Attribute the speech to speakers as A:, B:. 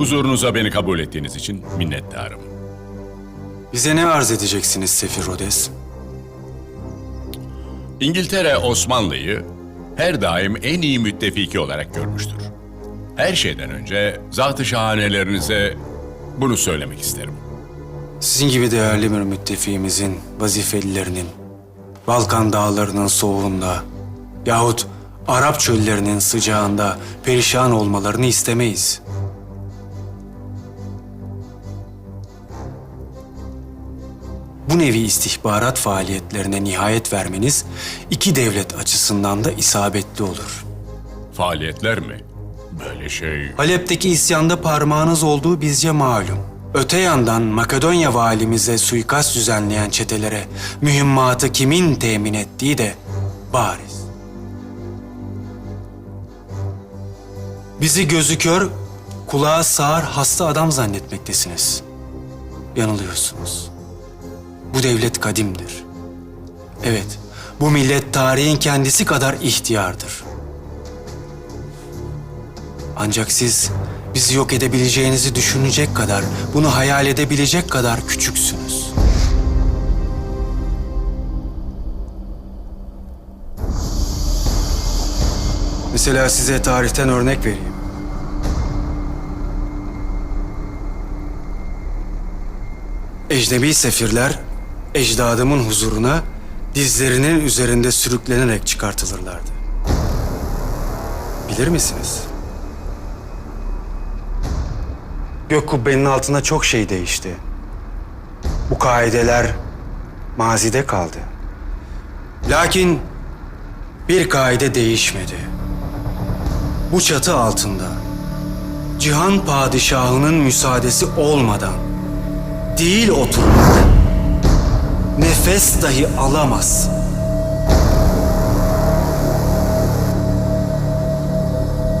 A: Huzurunuza beni kabul ettiğiniz için minnettarım.
B: Bize ne arz edeceksiniz Sefir Rhodes?
A: İngiltere Osmanlı'yı her daim en iyi müttefiki olarak görmüştür. Her şeyden önce zat-ı şahanelerinize bunu söylemek isterim.
B: Sizin gibi değerli bir müttefiğimizin vazifelilerinin Balkan dağlarının soğuğunda yahut Arap çöllerinin sıcağında perişan olmalarını istemeyiz. Bu nevi istihbarat faaliyetlerine nihayet vermeniz iki devlet açısından da isabetli olur.
A: Faaliyetler mi? Böyle şey...
B: Halep'teki isyanda parmağınız olduğu bizce malum. Öte yandan Makedonya valimize suikast düzenleyen çetelere mühimmatı kimin temin ettiği de bariz. Bizi gözü kör, kulağı sağır hasta adam zannetmektesiniz. Yanılıyorsunuz. Bu devlet kadimdir. Evet, bu millet tarihin kendisi kadar ihtiyardır. Ancak siz bizi yok edebileceğinizi düşünecek kadar, bunu hayal edebilecek kadar küçüksünüz. Mesela size tarihten örnek vereyim. Ecnebi sefirler ecdadımın huzuruna dizlerinin üzerinde sürüklenerek çıkartılırlardı. Bilir misiniz? Gök kubbenin altında çok şey değişti. Bu kaideler mazide kaldı. Lakin bir kaide değişmedi. Bu çatı altında cihan padişahının müsaadesi olmadan değil oturmak, nefes dahi alamazsın.